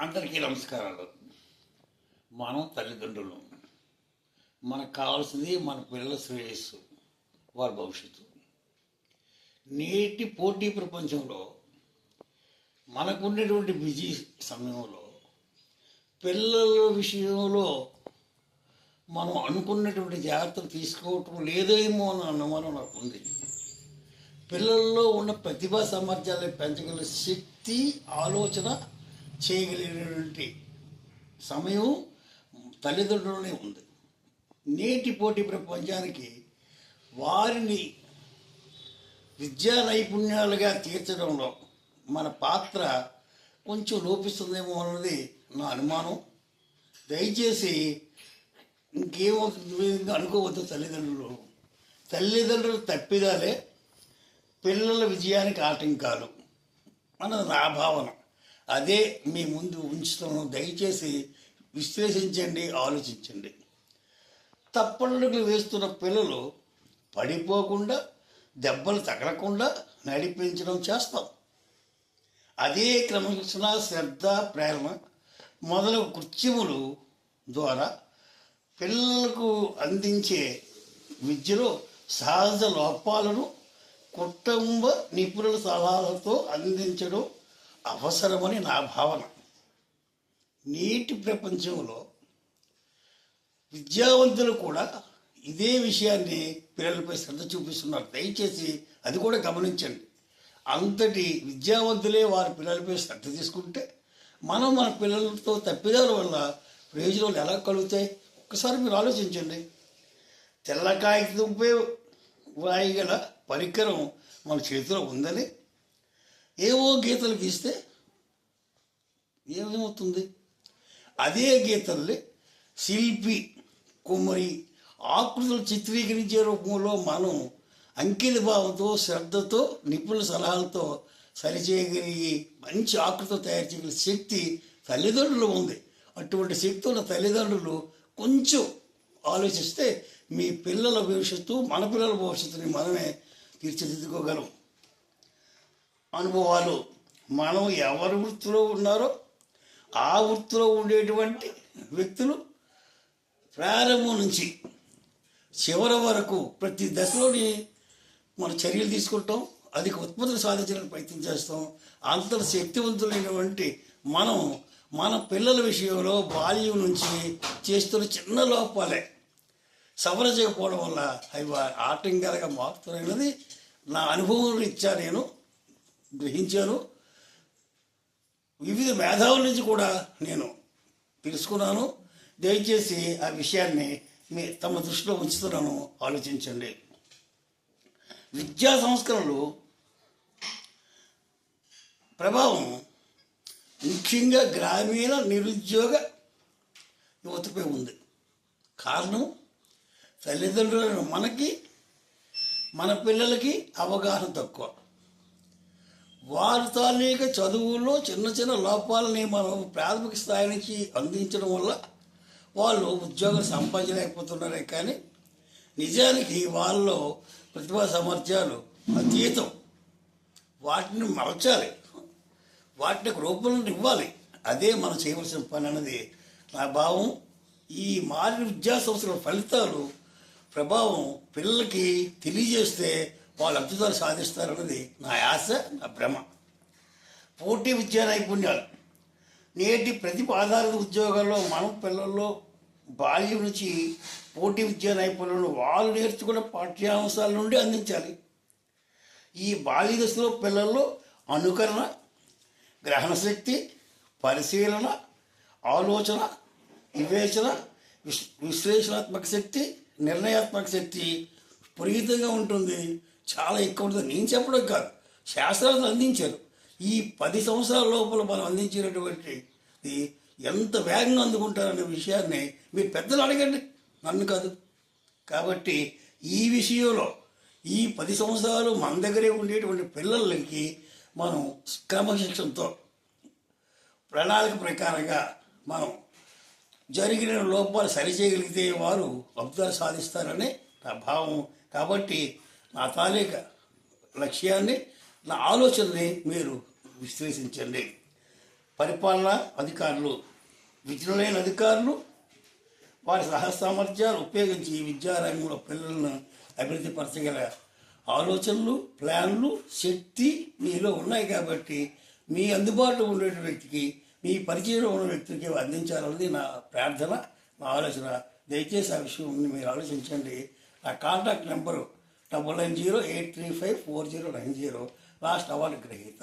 అందరికీ నమస్కారాలు. మనం తల్లిదండ్రులు. మనకు కావాల్సింది మన పిల్లల శ్రేయస్సు వారి భవిష్యత్తు. నేటి పోటీ ప్రపంచంలో మనకున్నటువంటి బిజీ సమయంలో పిల్లల విషయంలో మనం అనుకున్నటువంటి జాగ్రత్తలు తీసుకోవటం లేదేమో అన్న అనుమానం నాకు ఉంది పిల్లల్లో ఉన్న ప్రతిభా సామర్థ్యాలను పెంచగల శక్తి ఆలోచన చేయగలిగినటువంటి సమయం తల్లిదండ్రులనే ఉంది. నేటి పోటీ ప్రపంచానికి వారిని విద్యా నైపుణ్యాలుగా తీర్చడంలో మన పాత్ర కొంచెం లోపిస్తుందేమో అన్నది నా అనుమానం. దయచేసి ఇంకేమవుతుంది అనుకోవద్దు తల్లిదండ్రులు. తల్లిదండ్రులు తప్పిదాలే పిల్లల విజయానికి ఆటంకాలు అన్నది నా భావన. అదే మీ ముందు ఉంచుతాను దయచేసి విశ్లేషించండి ఆలోచించండి. తప్పడుగులు వేస్తున్న పిల్లలు పడిపోకుండా దెబ్బలు తగలకుండా నడిపించడం చేస్తాం. అదే క్రమశిక్షణ శ్రద్ధ ప్రేరణ మొదలగు కృత్యములు ద్వారా పిల్లలకు అందించే విద్యలో సహజ లోపాలను కుటుంబ నిపుణుల సలహాలతో అందించడం అవసరమని నా భావన. నేటి ప్రపంచంలో విద్యావంతులు కూడా ఇదే విషయాన్ని పిల్లలపై శ్రద్ధ చూపిస్తున్నారు. దయచేసి అది కూడా గమనించండి. అంతటి విద్యావంతులే వారి పిల్లలపై శ్రద్ధ తీసుకుంటే మనం మన పిల్లలతో తప్పిదాల వల్ల ప్రయోజనాలు ఎలా కలుగుతాయి? ఒక్కసారి మీరు ఆలోచించండి. తెల్ల కాగితంపై వ్రాయగల పరికరం మన చేతిలో ఉందని ఏవో గీతలు గీస్తే ఏమేమవుతుంది అదే గీతల్ని శిల్పి కుమ్మరి ఆకృతులు చిత్రీకరించే రూపంలో మనం అంకిత భావంతో శ్రద్ధతో నిపుణుల సలహాలతో సరిచేయగలిగి మంచి ఆకృతులు తయారు చేయగలిగే శక్తి తల్లిదండ్రులు ఉంది. అటువంటి శక్తి ఉన్న తల్లిదండ్రులు కొంచెం ఆలోచిస్తే మీ పిల్లల భవిష్యత్తు మన పిల్లల భవిష్యత్తుని మనమే తీర్చిదిద్దుకోగలం. అనుభవాలు. మనం ఎవరి వృత్తిలో ఉన్నారో ఆ వృత్తిలో ఉండేటువంటి వ్యక్తులు ప్రారంభం నుంచి చివరి వరకు ప్రతి దశలోని మన చర్యలు తీసుకుంటాం. అధిక ఉత్పత్తులు సాధించడానికి ప్రయత్నం చేస్తాం. అంత శక్తివంతులైనటువంటి మనం మన పిల్లల విషయంలో బాల్యం నుంచి చేస్తున్న చిన్న లోపాలే. సవర చేయకపోవడం వల్ల అవి ఆటంకాలుగా మారుతున్నాయన్నది నా అనుభవం రీత్యా నేను గ్రహించాను. వివిధ మేధావుల నుంచి కూడా నేను తెలుసుకున్నాను. దయచేసి ఆ విషయాన్ని మీ తమ దృష్టిలో ఉంచుతున్నాను. ఆలోచించండి. విద్యా సంస్కరణలు ప్రభావం ముఖ్యంగా గ్రామీణ నిరుద్యోగ యువతపై ఉంది. కారణం తల్లిదండ్రులను మనకి మన పిల్లలకి అవగాహన తక్కువ. వారి తాలూకా చదువుల్లో చిన్న చిన్న లోపాలని మనం ప్రాథమిక స్థాయి నుంచి అందించడం వల్ల వాళ్ళు ఉద్యోగం సంపాదించలేకపోతున్నారే కానీ నిజానికి వాళ్ళలో ప్రతిభా సామర్థ్యాలు అతీతం. వాటిని మలచాలి. వాటికి రూపంలో ఇవ్వాలి. అదే మనం చేయవలసిన పని అన్నది నా భావం. ఈ మారిన విద్యా సంస్థల ఫలితాలు ప్రభావం పిల్లలకి తెలియజేస్తే వాళ్ళు అద్భుతాలు సాధిస్తారన్నది నా ఆశ నా భ్రమ. పోటీ విద్యా నైపుణ్యాలు. నేటి ప్రతిభ ఆధారిత ఉద్యోగాల్లో మనం పిల్లల్లో బాల్యం నుంచి పోటీ విద్యా నైపుణ్యాలను వాళ్ళు నేర్చుకున్న పాఠ్యాంశాల నుండి అందించాలి. ఈ బాల్య దశలో పిల్లల్లో అనుకరణ గ్రహణ శక్తి పరిశీలన ఆలోచన వివేచన విశ్లేషణాత్మక శక్తి నిర్ణయాత్మక శక్తి విపరీతంగా ఉంటుంది. చాలా ఎక్కువ ఉంటుంది. నేను చెప్పడం కాదు. శాస్త్రాలను అందించారు. ఈ పది సంవత్సరాల లోపల మనం అందించినటువంటి ఎంత వేగంగా అందుకుంటారనే విషయాన్ని మీరు పెద్దలు అడగండి. నన్ను కాదు. కాబట్టి ఈ విషయంలో ఈ పది సంవత్సరాలు మన దగ్గరే ఉండేటువంటి పిల్లలకి మనం క్రమశిక్షణతో ప్రణాళిక ప్రకారంగా మనం జరిగిన లోపాలు సరిచేయగలిగితే వారు అబ్దాలు సాధిస్తారని నా భావం. కాబట్టి నా తాలేక లక్ష్యాన్ని నా ఆలోచనని మీరు విశ్లేషించండి. పరిపాలనా అధికారులు విద్యులైన అధికారులు వారి సహజ సామర్థ్యాలు ఉపయోగించి ఈ విద్యారంగంలో పిల్లలను అభివృద్ధి పరచగల ఆలోచనలు ప్లాన్లు శక్తి మీలో ఉన్నాయి కాబట్టి మీ అందుబాటులో ఉండే వ్యక్తికి మీ పరిచయంలో ఉన్న వ్యక్తికి అందించాలన్నది నా ప్రార్థన నా ఆలోచన. దయచేసి ఆ విషయం మీరు ఆలోచించండి. నా contact number double nine zero eight three five four zero nine zero last award గ్రహీత.